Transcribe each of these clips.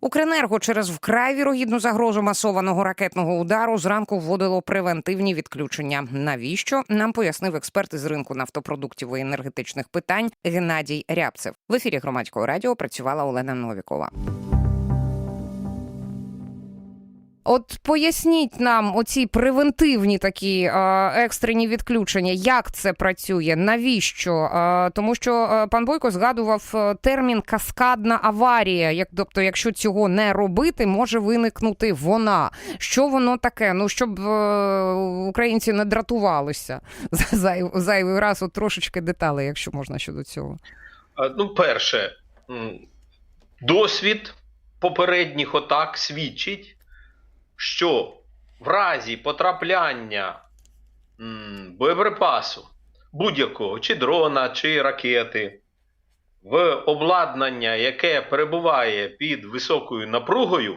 Укренерго через вкрай вірогідну загрозу масованого ракетного удару зранку вводило превентивні відключення. Навіщо нам пояснив експерт із ринку нафтопродуктів і енергетичних питань Геннадій Рябцев. В ефірі громадського радіо працювала Олена Новікова. От поясніть нам оці превентивні такі е, екстрені відключення, як це працює, навіщо? Е, тому що е, пан Бойко згадував термін каскадна аварія. Як тобто, якщо цього не робити, може виникнути вона. Що воно таке? Ну щоб українці не дратувалися за зай- зайвий раз. От трошечки деталей, якщо можна щодо цього. Ну, перше, досвід попередніх атак свідчить, що в разі потрапляння боєприпасу будь-якого, чи дрона, чи ракети, в обладнання, яке перебуває під високою напругою,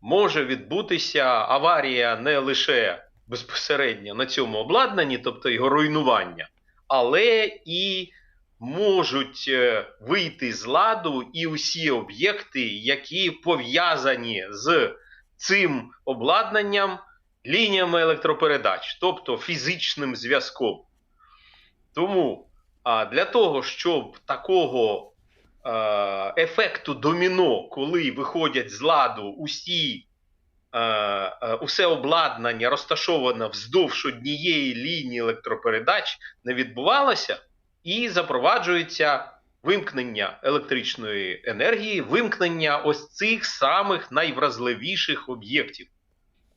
може відбутися аварія не лише безпосередньо на цьому обладнанні, тобто його руйнування, але і можуть е, вийти з ладу і усі об'єкти, які пов'язані з цим обладнанням лініями електропередач, тобто фізичним зв'язком. Тому а, для того, щоб такого е, ефекту доміно, коли виходять з ладу усі, е, е, усе обладнання розташоване вздовж однієї лінії електропередач, не відбувалося, і запроваджується вимкнення електричної енергії, вимкнення ось цих самих найвразливіших об'єктів.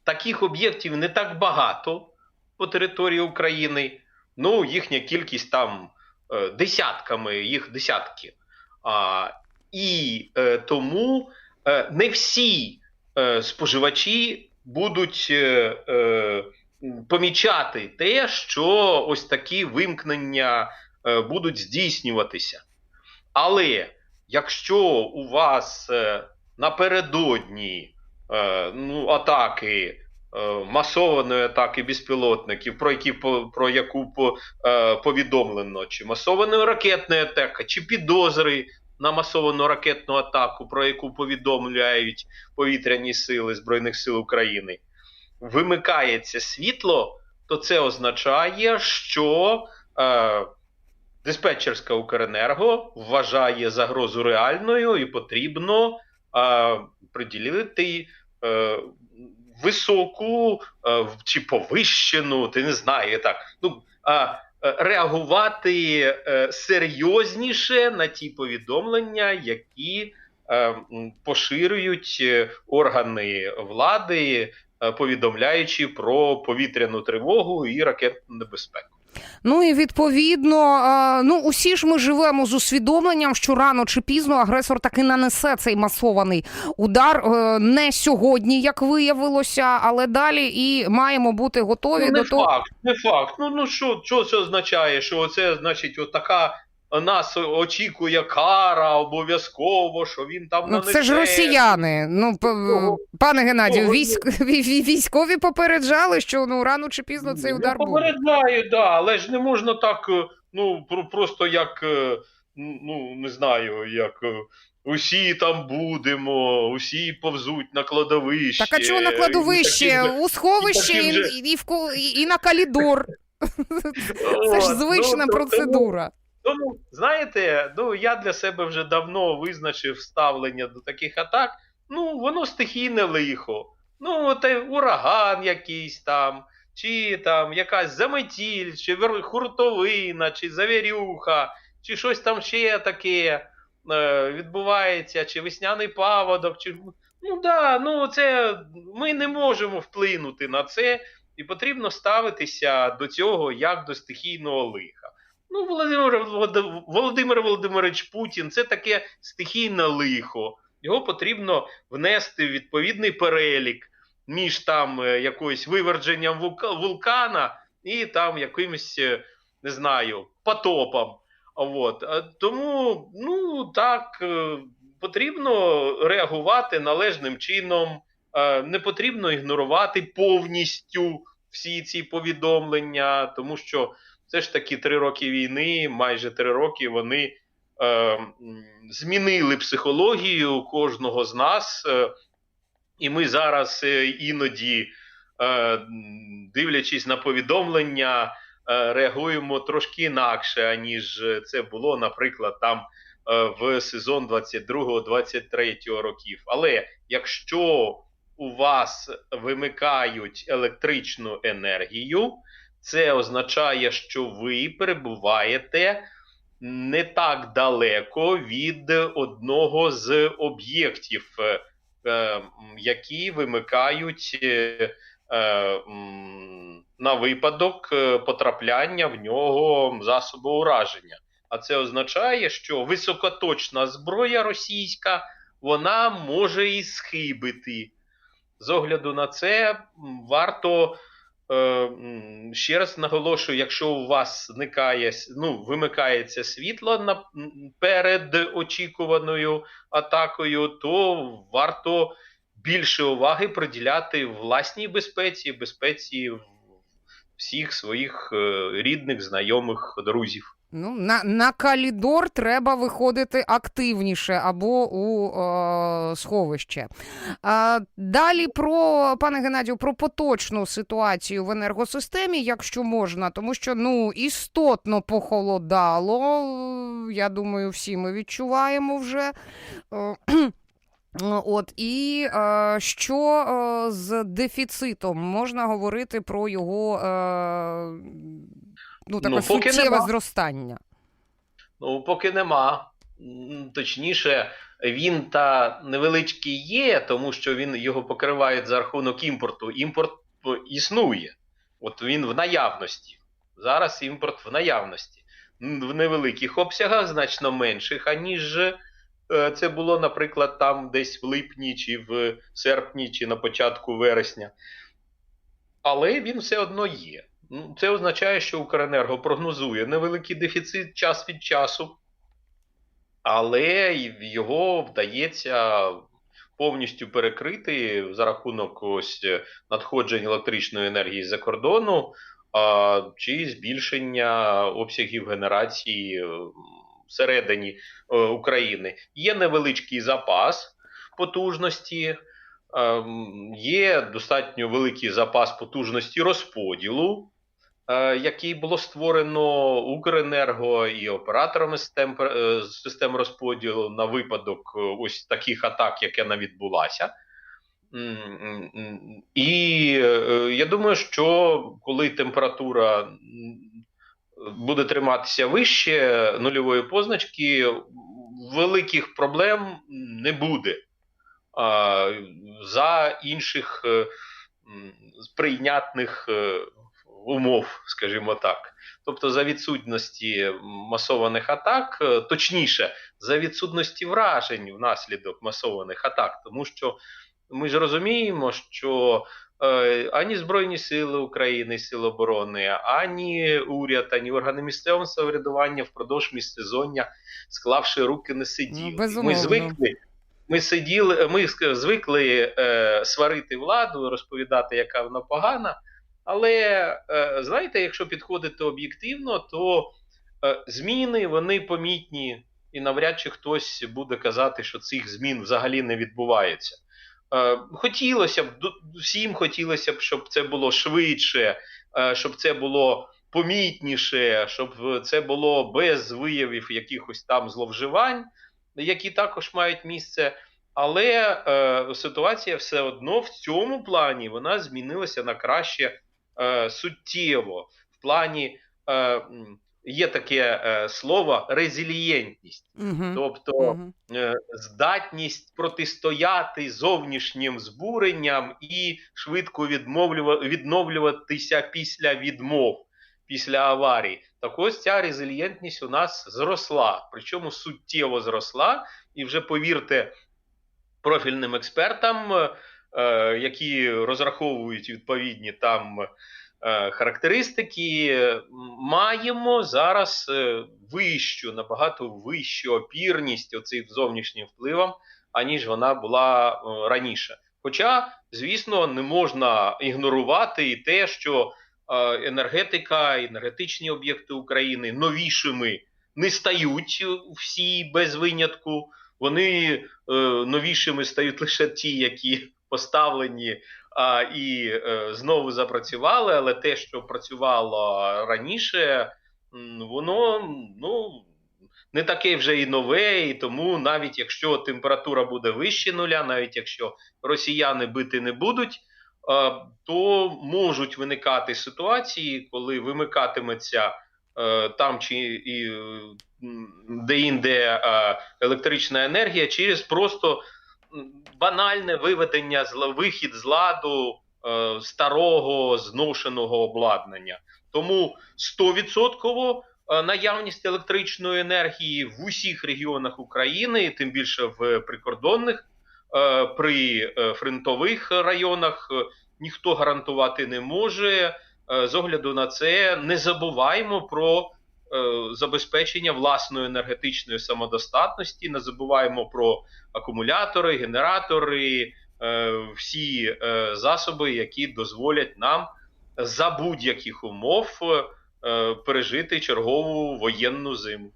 Таких об'єктів не так багато по території України. Ну, їхня кількість там е, десятками, їх десятки. А, і е, тому е, не всі е, споживачі будуть е, е, помічати те, що ось такі вимкнення е, будуть здійснюватися. Але якщо у вас е, напередодні е, ну, атаки, е, масованої атаки безпілотників, про, які, про яку повідомлено, чи масованої ракетної атаки, чи підозри на масовану ракетну атаку, про яку повідомляють повітряні сили Збройних сил України, вимикається світло, то це означає, що диспетчерська Укренерго вважає загрозу реальною і потрібно е, приділити е, високу е, в- чи повищену, ти не знаю, так. Ну, е, е, реагувати е, серйозніше на ті повідомлення, які е, поширюють е, органи влади, е, повідомляючи про повітряну тривогу і ракетну небезпеку. Ну і відповідно, ну усі ж ми живемо з усвідомленням, що рано чи пізно агресор таки нанесе цей масований удар е, не сьогодні, як виявилося, але далі і маємо бути готові Ну, до не того. факт, не факт. Ну, ну що, що це означає? Що це значить, отака нас очікує кара обов'язково, що він там Ну, це ж росіяни. Ну, п- Кого? пане Геннадію, Кого? військ, вій- вій- військові попереджали, що ну рано чи пізно цей Ну, удар буде. Попереджаю, да, але ж не можна так, е, ну, про- просто як, е, ну, не знаю, як е, усі там будемо, усі повзуть на кладовище. Так а чого на і кладовище? таким же- У сховище таким і, же- і, і в ко- і, і на калідор. Це ж От, звична ну, то- процедура. Тому, знаєте, ну я для себе вже давно визначив ставлення до таких атак. Ну, воно стихійне лихо. Ну, от е, ураган якийсь там, чи там якась заметіль, чи хуртовина, чи завірюха, чи щось там ще таке е, відбувається, чи весняний паводок, чи. Ну да, ну це ми не можемо вплинути на це, і потрібно ставитися до цього як до стихійного лиха. Ну, Володимир, Володимир Володимирович Путін це таке стихійне лихо. Його потрібно внести в відповідний перелік між там е, якоюсь вивердженням вулкана і там якимось, е, не знаю, потопом. От. Тому, ну так, е, потрібно реагувати належним чином, е, не потрібно ігнорувати повністю всі ці повідомлення, тому що це ж таки три роки війни, майже три роки вони е, змінили психологію кожного з нас, е, і ми зараз е, іноді, е, дивлячись на повідомлення, е, реагуємо трошки інакше, аніж це було, наприклад, там е, в сезон 22-23 років. Але якщо у вас вимикають електричну енергію, це означає, що ви перебуваєте не так далеко від одного з об'єктів, е, е, які вимикають е, е, на випадок потрапляння в нього засобу ураження. А це означає, що високоточна зброя російська вона може і схибити. З огляду на це варто ще раз наголошую, якщо у вас зникає, ну, вимикається світло на, перед очікуваною атакою, то варто більше уваги приділяти власній безпеці, безпеці всіх своїх е, рідних, знайомих, друзів. Ну, на, на калідор треба виходити активніше або у е, сховище. А, далі про пане Геннадію, про поточну ситуацію в енергосистемі, якщо можна, тому що ну істотно похолодало. е, Я думаю, всі ми відчуваємо вже. Е, От і е, що е, з дефіцитом можна говорити про його е, ну, таке Ну, суттєве нема. зростання. Ну, поки нема. Точніше, він та невеличкий є, тому що він його покривають за рахунок імпорту. Імпорт е, існує. От він в наявності. Зараз імпорт в наявності. В невеликих обсягах, значно менших, аніж е, це було, наприклад, там десь в липні, чи в серпні, чи на початку вересня. Але він все одно є. Ну, Це означає, що Укренерго прогнозує невеликий дефіцит час від часу, але його вдається повністю перекрити за рахунок ось е, надходжень електричної енергії з-за кордону чи збільшення обсягів генерації е, всередині е, України. Є невеличкий запас потужності. Ем, Є достатньо великий запас потужності розподілу, який було створено Укренерго і операторами систем, е, систем розподілу на випадок е, ось таких атак, як вона відбулася. І е, я думаю, що коли температура буде триматися вище нульової позначки, великих проблем не буде за інших е, прийнятних е, умов, скажімо так. Тобто, за відсутності масованих атак, е, точніше, за відсутності вражень внаслідок масованих атак, тому що ми ж розуміємо, що е, ані Збройні Сили України, Сили оборони, ані уряд, ані органи місцевого самоврядування впродовж міжсезоння, склавши руки, не сиділи. Ну, безумовно. ми звикли. Ми сиділи, ми звикли е, сварити владу, розповідати, яка вона погана. Але е, знаєте, якщо підходити об'єктивно, то е, зміни вони помітні, і навряд чи хтось буде казати, що цих змін взагалі не відбувається. Е, хотілося б, всім хотілося б, щоб це було швидше, щоб це було помітніше, щоб це було без виявів якихось там зловживань, які також мають місце. Але е, ситуація все одно в цьому плані вона змінилася на краще е, суттєво. В плані е, є таке е, слово резилієнтність, Угу. тобто Угу. е, здатність протистояти зовнішнім збуренням і швидко відновлюватися після відмов, після аварій. Так ось ця резильєнтність у нас зросла, причому суттєво зросла, і вже повірте профільним експертам, е, які розраховують відповідні там е, характеристики, е, маємо зараз е, вищу, набагато вищу опірність оцим зовнішнім впливам, аніж вона була е, раніше. Хоча, звісно, не можна ігнорувати і те, що е, енергетика, енергетичні об'єкти України новішими не стають всі без винятку. Вони е, новішими стають лише ті, які поставлені а, і е, знову запрацювали, але те, що працювало раніше, воно ну, не таке вже і нове, і тому навіть якщо температура буде вище нуля, навіть якщо росіяни бити не будуть, то можуть виникати ситуації, коли вимикатиметься е, там чи і де-інде е, електрична енергія через просто банальне виведення вихід з ладу е, старого зношеного обладнання. Тому 100% е, наявність електричної енергії в усіх регіонах України, тим більше в прикордонних, е, при е, фронтових районах, е, ніхто гарантувати не може. З огляду на це не забуваємо про забезпечення власної енергетичної самодостатності, не забуваємо про акумулятори, генератори, е, всі е, засоби, які дозволять нам за будь-яких умов е, пережити чергову воєнну зиму.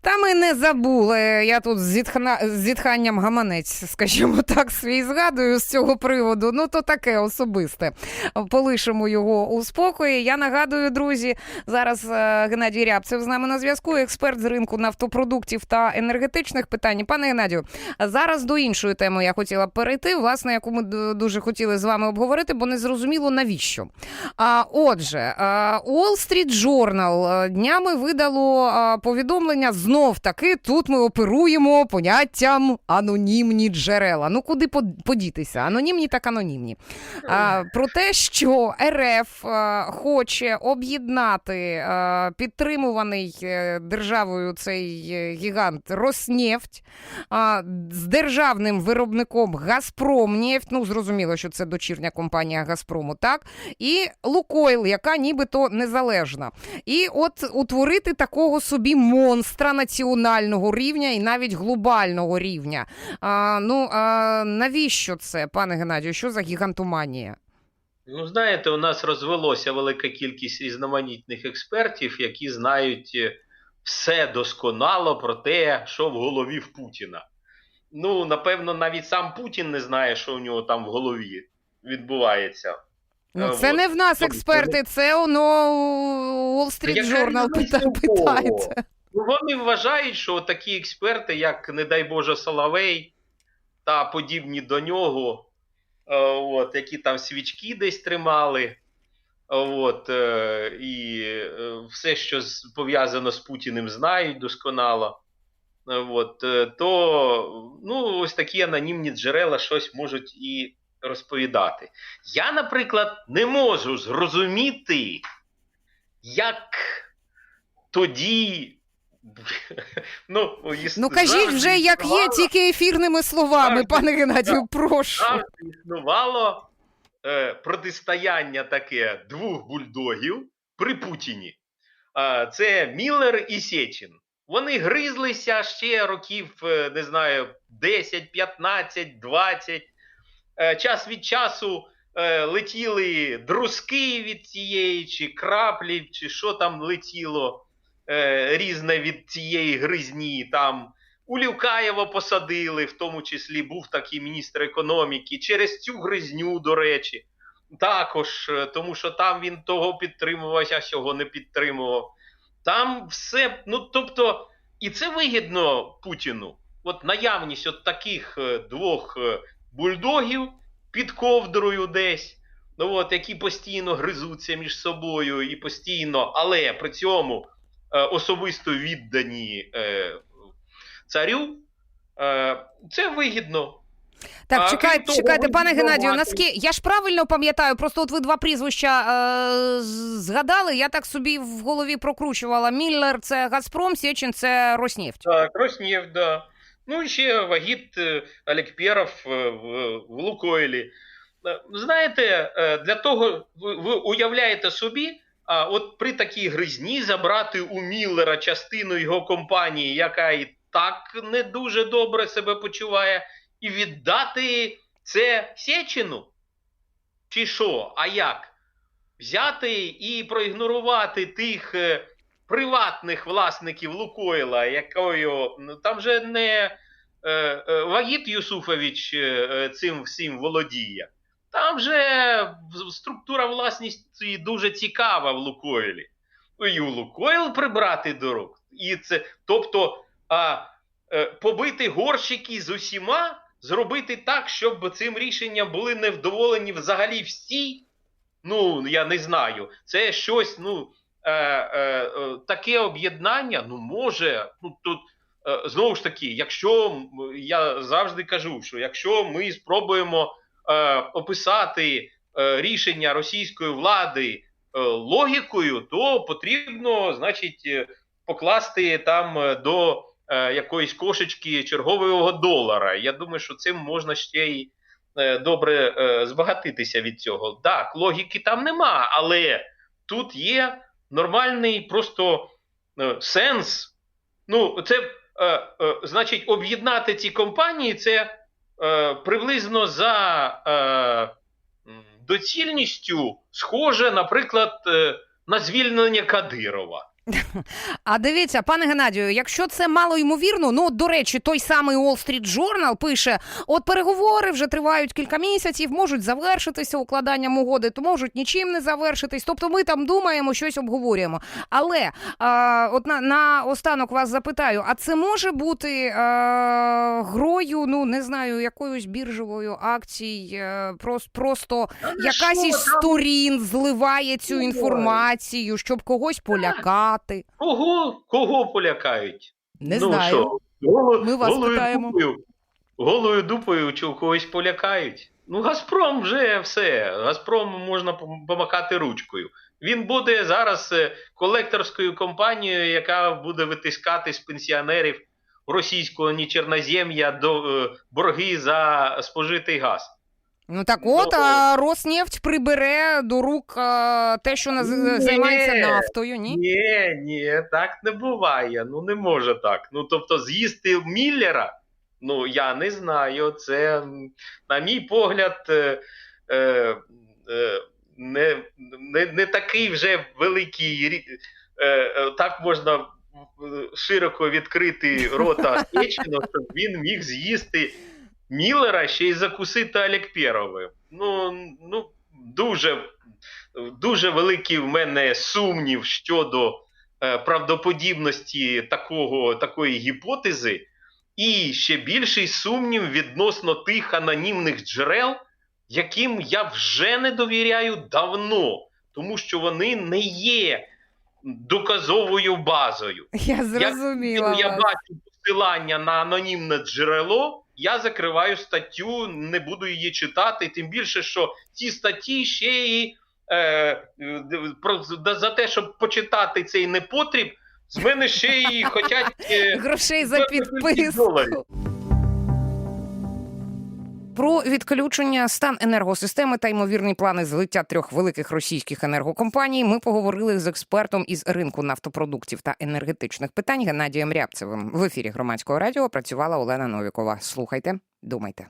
Та ми не забули. Я тут з, зітхна... зітханням гаманець, скажімо так, свій згадую з цього приводу. Ну, то таке особисте. Полишимо його у спокої. Я нагадую, друзі, зараз е, Геннадій Рябцев з нами на зв'язку, експерт з ринку нафтопродуктів та енергетичних питань. Пане Геннадію, зараз до іншої теми я хотіла перейти, власне, яку ми дуже хотіли з вами обговорити, бо не зрозуміло навіщо. А, отже, е, Wall Street Journal е, днями видало е, повідомлення знов таки. Тут ми оперуємо поняттям анонімні джерела. Ну куди под- подітися? Анонімні так анонімні. Про те, що РФ е, хоче об'єднати підтримуваний державою цей гігант Роснефть з державним виробником Газпромнефть. Ну зрозуміло, що це дочірня компанія Газпрому, так і Лукойл, яка нібито незалежна. І от утворити такого собі монстра національного рівня і навіть глобального рівня. А, ну а навіщо це, пане Геннадію? Що за гігантоманія? Ну, знаєте, у нас розвелося велика кількість різноманітних експертів, які знають е, все досконало про те, що в голові в Путіна. Ну, напевно, навіть сам Путін не знає, що у нього там в голові відбувається. Ну, це от. не в нас експерти, це воно Wall Street Journal різниця пита- у кого? питається. Ну, вони вважають, що такі експерти, як, не дай Боже, Соловей та подібні до нього, е, от, які там свічки десь тримали, от, е, і е, все, що пов'язано з Путіним, знають досконало. От, то ну, ось такі анонімні джерела щось можуть і розповідати. Я, наприклад, не можу зрозуміти, як тоді. Ну, Ну кажіть вже, як є, тільки ефірними словами, Завжди, пане Геннадію, прошу. існувало е, протистояння таке двох бульдогів при Путіні. Е, це Міллер і Сечин. Вони гризлися ще років, е, не знаю, 10, 15, 20. Е, час від часу е, летіли друзки від цієї, чи краплі, чи що там летіло е, різне від цієї гризні. Там Улюкаєва посадили, в тому числі був такий міністр економіки, через цю гризню, до речі. Також, тому що там він того підтримував, а цього не підтримував. Там все, ну тобто, і це вигідно Путіну. От наявність от таких двох бульдогів під ковдрою десь, ну от, які постійно гризуться між собою і постійно, але при цьому е, особисто віддані е, царю. Е, це вигідно. Так, А, чекайте, того, чекайте, пане Геннадію, наскільки я ж правильно пам'ятаю, просто от ви два прізвища е, згадали. Я так собі в голові прокручувала. Міллер це Газпром, Сєчин це Роснефть. Так, Роснефть, да. Ну, ще Вагіт е, Олег Перов е, в, Лукойлі. Е, Знаєте, е, для того ви, уявляєте собі, а от при такій гризні забрати у Міллера частину його компанії, яка і так не дуже добре себе почуває, і віддати це Сєчину? Чи що? А як? Взяти і проігнорувати тих е, приватних власників Лукойла, якою ну, там же не е, е, Вагіт Юсуфович е, е, цим всім володіє. Там же структура власності дуже цікава в Лукойлі. І у Лукойл прибрати до рук. І це, тобто, а, е, побити горщики з усіма, зробити так, щоб цим рішенням були невдоволені взагалі всі. Ну, я не знаю. Це щось, ну, е, е, е, таке об'єднання, ну, може, ну тут. е, Знову ж таки, якщо я завжди кажу, що якщо ми спробуємо е, описати е, рішення російської влади е, логікою, то потрібно, значить, покласти там до якоїсь кошечки чергового долара. Я думаю, що цим можна ще й добре збагатитися від цього. Так, логіки там нема, але тут є нормальний просто е, сенс. Ну, це е, е, значить, об'єднати ці компанії це е, приблизно за е, доцільністю схоже, наприклад, е, на звільнення Кадирова. А дивіться, пане Геннадію, якщо це мало ймовірно, ну до речі, той самий Wall Street Journal пише: от переговори вже тривають кілька місяців, можуть завершитися укладанням угоди, то можуть нічим не завершитись. Тобто, ми там думаємо, щось обговорюємо. Але а, от на, на останок вас запитаю: а це може бути а, грою, ну не знаю, якоюсь біржовою акцій, е, просто, просто якась із сторін зливає цю інформацію, щоб когось полякати. Кого, кого полякають? Не ну, знаю. Що? Голо, Ми вас голою питаємо. Дупою, голою дупою чи когось полякають. Ну, Газпром вже все. Газпром можна пом- помахати ручкою. Він буде зараз е, колекторською компанією, яка буде витискати з пенсіонерів російського ні чорнозем'я до е, борги за спожитий газ. Ну так от, Ну, а Роснефть прибере до рук а, те, що наз... Ні. займається нафтою, ні? Ні, ні, так не буває. Ну не може так. Ну тобто, з'їсти Міллера, ну я не знаю. Це, на мій погляд, е, е, е, не, не, не такий вже великий. Е, е, так можна широко відкрити рота Сечину, щоб він міг з'їсти Міллера ще й закусити Алікперовим. Ну, ну дуже дуже великий в мене сумнів щодо е, правдоподібності такого, такої гіпотези, і ще більший сумнів відносно тих анонімних джерел, яким я вже не довіряю давно, тому що вони не є доказовою базою. Я зрозуміла. Я вас. бачу посилання на анонімне джерело. Я закриваю статтю, не буду її читати. Тим більше, що ці статті ще і е, е, про, за- те, щоб почитати цей непотріб, з мене ще й хочуть Е, Грошей за підписку. Про відключення стан енергосистеми та ймовірні плани злиття трьох великих російських енергокомпаній ми поговорили з експертом із ринку нафтопродуктів та енергетичних питань Геннадієм Рябцевим. В ефірі громадського радіо працювала Олена Новікова. Слухайте, думайте.